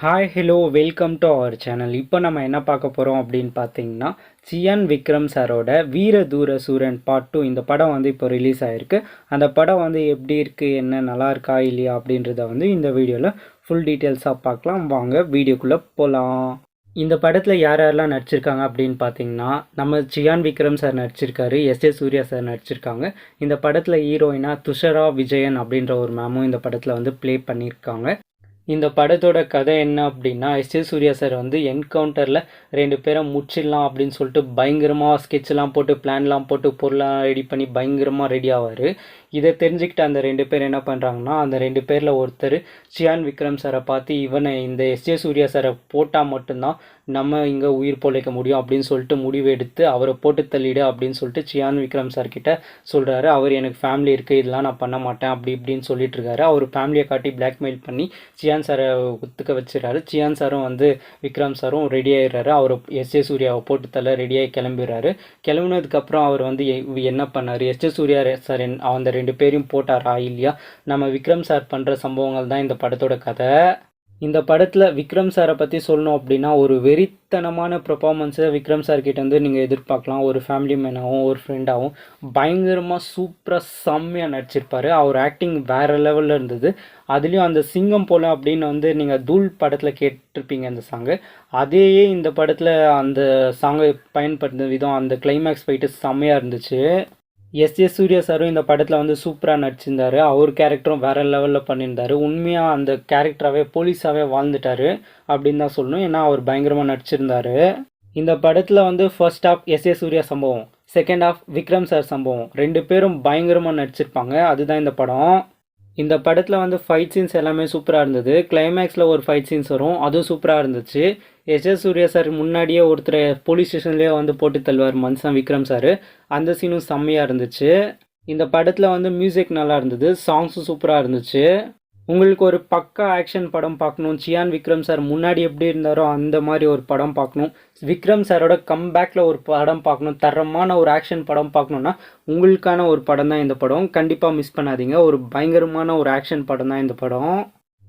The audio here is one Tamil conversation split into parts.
Hi hello welcome to our channel இப்போ நம்ம என்ன பார்க்க போகிறோம் அப்படின்னு பார்த்தீங்கன்னா சியான் விக்ரம் சாரோட வீர தூர சூரன் பார்ட் டூ இந்த படம் வந்து இப்போ ரிலீஸ் ஆகிருக்கு அந்த படம் வந்து எப்படி இருக்குது என்ன நல்லா இருக்கா இல்லையா அப்படின்றத வந்து இந்த வீடியோவில் ஃபுல் டீட்டெயில்ஸாக பார்க்கலாம். வாங்க வீடியோக்குள்ளே போகலாம் இந்த படத்தில் யார் யாரெல்லாம் நடிச்சிருக்காங்க அப்படின்னு பார்த்தீங்கன்னா நம்ம சியான் விக்ரம் சார் நடிச்சிருக்காரு எஸ் ஏ சூர்யா சார் நடிச்சிருக்காங்க. இந்த படத்தில் ஹீரோயினா துஷரா விஜயன் அப்படின்ற ஒரு மேமும் இந்த படத்தில் வந்து ப்ளே பண்ணியிருக்காங்க. இந்த படத்தோட கதை என்ன அப்படின்னா எஸ். ஏ சூர்யா சார் வந்து என்கவுண்டரில் ரெண்டு பேரை முச்சிடலாம் அப்படின்னு சொல்லிட்டு பயங்கரமாக ஸ்கெட்ச்லாம் போட்டு பிளான்லாம் போட்டு பொருளாக ரெடி பண்ணி பயங்கரமாக ரெடி ஆவார். இதை தெரிஞ்சுக்கிட்டு அந்த ரெண்டு பேர் என்ன பண்ணுறாங்கன்னா அந்த ரெண்டு பேரில் ஒருத்தர் சியான் விக்ரம் சாரை பார்த்து இவனை இந்த எஸ் ஏ சூர்யா சாரை போட்டால் மட்டும்தான் நம்ம இங்கே உயிர் பொழைக்க முடியும் அப்படின்னு சொல்லிட்டு முடிவு எடுத்து அவரை போட்டு தள்ளிடு அப்படின்னு சொல்லிட்டு சியான் விக்ரம் சார் கிட்ட சொல்கிறாரு அவர் எனக்கு ஃபேமிலி இருக்குது இதெல்லாம் நான் பண்ண மாட்டேன் அப்படி இப்படின்னு சொல்லிட்டு இருக்காரு. அவர் ஃபேமிலியை காட்டி பிளாக்மெயில் பண்ணி சியான் சாரை ஒத்துக்க வச்சிடறாரு. சியான் சாரும் வந்து விக்ரம் சாரும் ரெடி ஆயிடுறாரு. அவர் எஸ் ஏ சூர்யாவை போட்டு தள்ள ரெடியாகி கிளம்பிடுறாரு. கிளம்புனதுக்கப்புறம் அவர் வந்து எ- என்ன பண்ணார்? எஸ் ஏ சூர்யா சார் என்- அந்த ரெண்டு பேரையும் போட்டாரா இல்லையா? நம்ம விக்ரம் சார் பண்ணுற சம்பவங்கள் தான் இந்த படத்தோட கதை. இந்த படத்தில் விக்ரம் சாரை பற்றி சொல்லணும் அப்படின்னா ஒரு வெறித்தனமான பெர்ஃபார்மன்ஸை விக்ரம் சார் கிட்டேருந்து வந்து நீங்கள் எதிர்பார்க்கலாம். ஒரு ஃபேமிலி மேனாகவும் ஒரு ஃப்ரெண்டாகவும் பயங்கரமாக சூப்பராக செம்மையாக நடிச்சிருப்பார். அவர் ஆக்டிங் வேறு லெவலில் இருந்தது. அதுலேயும் அந்த சிங்கம் போல அப்படின்னு வந்து நீங்கள் தூள் படத்தில் கேட்டிருப்பீங்க அந்த சாங்கு அதையே இந்த படத்தில் அந்த சாங்கை பயன்படுத்தின விதம் அந்த கிளைமேக்ஸ் போயிட்டு செம்மையாக இருந்துச்சு. எஸ் எஸ் சூர்யா சாரும் இந்த படத்தில் வந்து சூப்பராக நடிச்சிருந்தாரு. அவர் கேரக்டரும் வேறு லெவலில் பண்ணியிருந்தாரு. உண்மையாக அந்த கேரக்டராகவே போலீஸாகவே வாழ்ந்துட்டாரு அப்படின்னு தான் சொல்லணும். ஏன்னா அவர் பயங்கரமாக நடிச்சிருந்தார். இந்த படத்தில் வந்து first half S A Surya சம்பவம் செகண்ட் ஆஃப் விக்ரம் சார் சம்பவம். ரெண்டு பேரும் பயங்கரமாக நடிச்சிருப்பாங்க. அதுதான் இந்த படம். இந்த படத்தில் வந்து ஃபைட் சீன்ஸ் எல்லாமே சூப்பராக இருந்தது. கிளைமேக்ஸில் ஒரு ஃபைட் சீன்ஸ் வரும். அதுவும் சூப்பராக இருந்துச்சு. எஸ் எஸ் சூர்யா சார் முன்னாடியே ஒருத்தரை போலீஸ் ஸ்டேஷன்லேயே வந்து போட்டு தள்ளுவார் மன்சா விக்ரம் சார் அந்த சீனும் செம்மையாக இருந்துச்சு. இந்த படத்தில் வந்து மியூசிக் நல்லா இருந்தது. சாங்ஸும் சூப்பராக இருந்துச்சு. உங்களுக்கு ஒரு பக்கா ஆக்ஷன் படம் பார்க்கணும். சியான் விக்ரம் சார் முன்னாடி எப்படி இருந்தாரோ அந்த மாதிரி ஒரு படம் பார்க்கணும். விக்ரம் சாரோட கம்பேக்கில் ஒரு படம் பார்க்கணும். தரமான ஒரு ஆக்ஷன் படம் பார்க்கணுன்னா உங்களுக்கான ஒரு படம் தான் இந்த படம். கண்டிப்பாக மிஸ் பண்ணாதீங்க. ஒரு பயங்கரமான ஒரு ஆக்ஷன் படம் தான் இந்த படம்.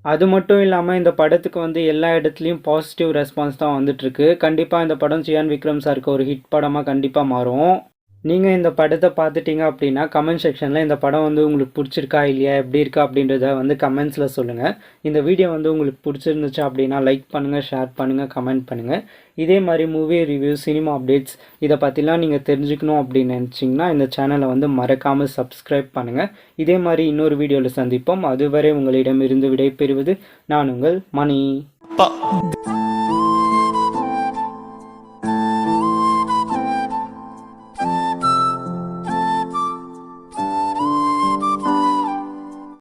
அது மட்டும் இல்லாமல் இந்த படத்துக்கு வந்து எல்லா இடத்துலையும் பாசிட்டிவ் ரெஸ்பான்ஸ் தான் வந்துட்டுருக்கு கண்டிப்பாக இந்த படம் சியான் விக்ரம் சாருக்கு ஒரு ஹிட் படமாக கண்டிப்பாக மாறும். நீங்கள் இந்த படத்தை பார்த்துட்டீங்க அப்படின்னா கமெண்ட் செக்ஷனில் இந்த படம் வந்து உங்களுக்கு பிடிச்சிருக்கா இல்லையா எப்படி இருக்கா அப்படின்றத வந்து கமெண்ட்ஸில் சொல்லுங்கள் இந்த வீடியோ வந்து உங்களுக்கு பிடிச்சிருந்துச்சு அப்படின்னா லைக் பண்ணுங்கள் ஷேர் பண்ணுங்கள் கமெண்ட் பண்ணுங்கள் இதே மாதிரி மூவி ரிவ்யூ சினிமா அப்டேட்ஸ் இதை பற்றிலாம் நீங்கள் தெரிஞ்சுக்கணும் அப்படின்னு நினச்சிங்கன்னா இந்த சேனலை வந்து மறக்காமல் சப்ஸ்கிரைப் பண்ணுங்கள் இதே மாதிரி இன்னொரு வீடியோவில் சந்திப்போம். அதுவரை உங்களிடமிருந்து விடைபெறுவது நான் உங்கள் மணி.